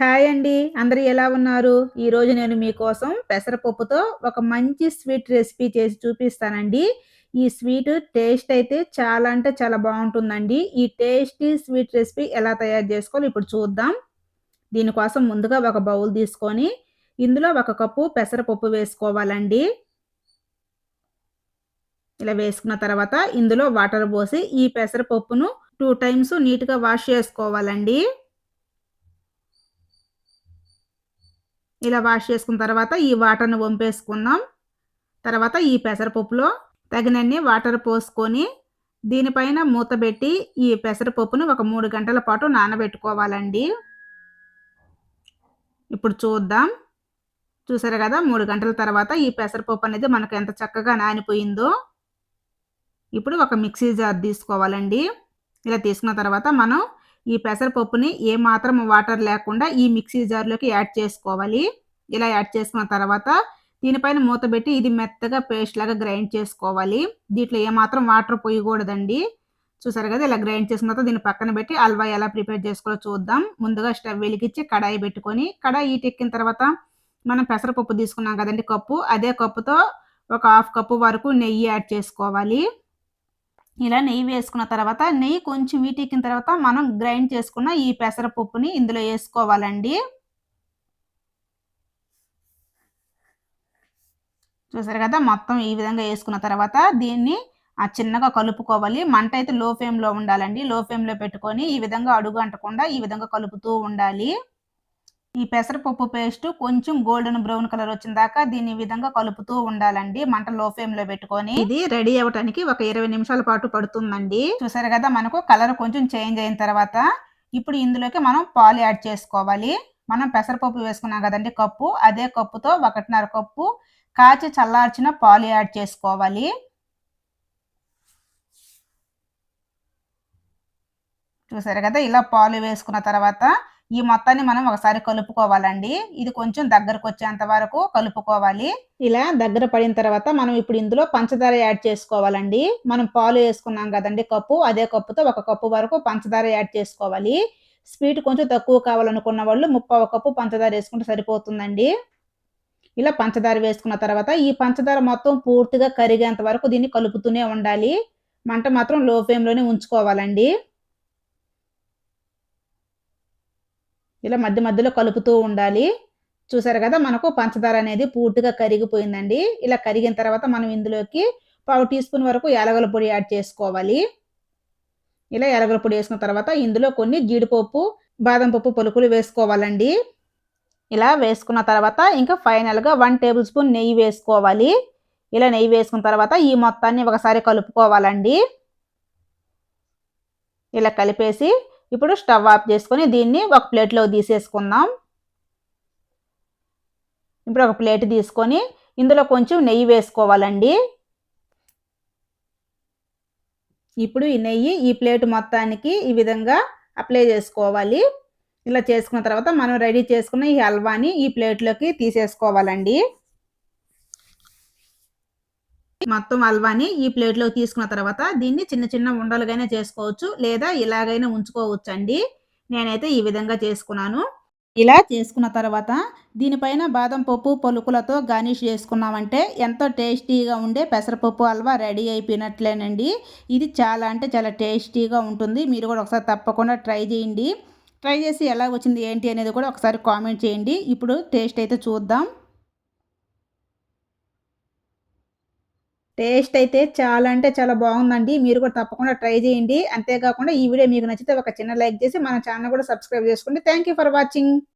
Hi అండి. అందరు ఎలా ఉన్నారు? ఈరోజు నేను మీకోసం పెసరపప్పుతో ఒక మంచి స్వీట్ రెసిపీ చేసి చూపిస్తానండి. ఈ స్వీట్ టేస్ట్ అయితే చాలా అంటే చాలా బాగుంటుందండి. ఈ టేస్టీ స్వీట్ రెసిపీ ఎలా తయారు చేసుకోవాలి ఇప్పుడు చూద్దాం. దీనికోసం ముందుగా ఒక బౌల్ తీసుకొని ఇందులో ఒక కప్పు పెసరపప్పు వేసుకోవాలండి. ఇలా వేసుకున్న తర్వాత ఇందులో వాటర్ పోసి ఈ పెసరపప్పును టూ టైమ్స్ నీట్గా వాష్ చేసుకోవాలండి. ఇలా వాష్ చేసుకున్న తర్వాత ఈ వాటర్ని వంపేసుకున్నాం. తర్వాత ఈ పెసరపప్పులో తగినన్ని వాటర్ పోసుకొని దీనిపైన మూత పెట్టి ఈ పెసరపప్పును ఒక మూడు గంటల పాటు నానబెట్టుకోవాలండి. ఇప్పుడు చూద్దాం. చూసారు కదా మూడు గంటల తర్వాత ఈ పెసరపప్పు అనేది మనకు ఎంత చక్కగా నానిపోయిందో. ఇప్పుడు ఒక మిక్సీ జార్ తీసుకోవాలండి. ఇలా తీసుకున్న తర్వాత మనం ఈ పెసరపప్పుని ఏ మాత్రం వాటర్ లేకుండా ఈ మిక్సీ జార్లోకి యాడ్ చేసుకోవాలి. ఇలా యాడ్ చేసుకున్న తర్వాత దీనిపైన మూత పెట్టి ఇది మెత్తగా పేస్ట్ లాగా గ్రైండ్ చేసుకోవాలి. దీంట్లో ఏమాత్రం వాటర్ పోయకూడదండి. చూసారు కదా ఇలా గ్రైండ్ చేసుకున్న తర్వాత దీన్ని పక్కన పెట్టి హల్వా ఎలా ప్రిపేర్ చేసుకోవాలో చూద్దాం. ముందుగా స్టవ్ వెలిగించి కడాయి పెట్టుకొని కడాయి ఎక్కిన తర్వాత మనం పెసరపప్పు తీసుకున్నాం కదండి కప్పు. అదే కప్పుతో ఒక హాఫ్ కప్పు వరకు నెయ్యి యాడ్ చేసుకోవాలి. ఇలా నెయ్యి వేసుకున్న తర్వాత నెయ్యి కొంచెం వీటెక్కిన తర్వాత మనం గ్రైండ్ చేసుకున్న ఈ పెసరపప్పుని ఇందులో వేసుకోవాలండి. చూసారు కదా మొత్తం ఈ విధంగా వేసుకున్న తర్వాత దీన్ని ఆ చిన్నగా కలుపుకోవాలి. మంట అయితే లో ఫ్లేమ్లో ఉండాలండి. లో ఫ్లేమ్లో పెట్టుకొని ఈ విధంగా అడుగు అంటకుండా ఈ విధంగా కలుపుతూ ఉండాలి. ఈ పెసరపప్పు పేస్ట్ కొంచెం గోల్డెన్ బ్రౌన్ కలర్ వచ్చిన దాకా దీన్ని ఈ విధంగా కలుపుతూ ఉండాలండి. మంట లో ఫ్లేమ్లో పెట్టుకొని. ఇది రెడీ అవ్వటానికి ఒక ఇరవై నిమిషాల పాటు పడుతుందండి. చూసారు కదా మనకు కలర్ కొంచెం చేంజ్ అయిన తర్వాత ఇప్పుడు ఇందులోకి మనం పాలు యాడ్ చేసుకోవాలి. మనం పెసరపప్పు వేసుకున్నాం కదండి కప్పు. అదే కప్పుతో ఒకటిన్నర కప్పు కాచి చల్లార్చిన పాలు యాడ్ చేసుకోవాలి. చూసారు కదా ఇలా పాలు వేసుకున్న తర్వాత ఈ మొత్తాన్ని మనం ఒకసారి కలుపుకోవాలండి. ఇది కొంచెం దగ్గరకు వచ్చేంత వరకు కలుపుకోవాలి. ఇలా దగ్గర పడిన తర్వాత మనం ఇప్పుడు ఇందులో పంచదార యాడ్ చేసుకోవాలండి. మనం పాలు వేసుకున్నాం కదండి కప్పు. అదే కప్పుతో ఒక కప్పు వరకు పంచదార యాడ్ చేసుకోవాలి. స్వీట్ కొంచెం తక్కువ కావాలనుకున్న వాళ్ళు ముప్పావు కప్పు పంచదార వేసుకుంటే సరిపోతుందండి. ఇలా పంచదార వేసుకున్న తర్వాత ఈ పంచదార మొత్తం పూర్తిగా కరిగేంత వరకు దీన్ని కలుపుతూనే ఉండాలి. మంట మాత్రం లో ఫ్లేమ్లోనే ఉంచుకోవాలండి. ఇలా మధ్య మధ్యలో కలుపుతూ ఉండాలి. చూసారు కదా మనకు పంచదార అనేది పూర్తిగా కరిగిపోయిందండి. ఇలా కరిగిన తర్వాత మనం ఇందులోకి పావు టీ స్పూన్ వరకు యాలగల పొడి యాడ్ చేసుకోవాలి. ఇలా యాలగల పొడి వేసుకున్న తర్వాత ఇందులో కొన్ని జీడిపప్పు బాదం పప్పు పలుకులు వేసుకోవాలండి. ఇలా వేసుకున్న తర్వాత ఇంకా ఫైనల్గా వన్ టేబుల్ స్పూన్ నెయ్యి వేసుకోవాలి. ఇలా నెయ్యి వేసుకున్న తర్వాత ఈ మొత్తాన్ని ఒకసారి కలుపుకోవాలండి. ఇలా కలిపేసి ఇప్పుడు స్టవ్ ఆఫ్ చేసుకొని దీన్ని ఒక ప్లేట్లో తీసేసుకుందాం. ఇప్పుడు ఒక ప్లేట్ తీసుకొని ఇందులో కొంచెం నెయ్యి వేసుకోవాలండి. ఇప్పుడు ఈ నెయ్యి ఈ ప్లేట్ మొత్తానికి ఈ విధంగా అప్లై చేసుకోవాలి. ఇలా చేసుకున్న తర్వాత మనం రెడీ చేసుకున్న ఈ హల్వాని ఈ ప్లేట్లోకి తీసేసుకోవాలండి. మొత్తం హల్వాని ఈ ప్లేట్లో తీసుకున్న తర్వాత దీన్ని చిన్న చిన్న ఉండలుగానే చేసుకోవచ్చు లేదా ఇలాగైనా ఉంచుకోవచ్చు అండి నేనైతే ఈ విధంగా చేసుకున్నాను. ఇలా చేసుకున్న తర్వాత దీనిపైన బాదం పప్పు పలుకులతో గార్నిష్ చేసుకున్నామంటే ఎంతో టేస్టీగా ఉండే పెసరపప్పు హల్వా రెడీ అయిపోయినట్లేనండి. ఇది చాలా అంటే చాలా టేస్టీగా ఉంటుంది. మీరు కూడా ఒకసారి తప్పకుండా ట్రై చేయండి. ట్రై చేసి ఎలా వచ్చింది ఏంటి అనేది కూడా ఒకసారి కామెంట్ చేయండి. ఇప్పుడు టేస్ట్ అయితే చూద్దాం. టేస్ట్ అయితే చాలా అంటే చాలా బాగుందండి. మీరు కూడా తప్పకుండా ట్రై చేయండి. అంతేకాకుండా ఈ వీడియో మీకు నచ్చితే ఒక చిన్న లైక్ చేసి మన ఛానల్ కూడా సబ్స్క్రైబ్ చేసుకోండి థ్యాంక్ ఫర్ వాచింగ్.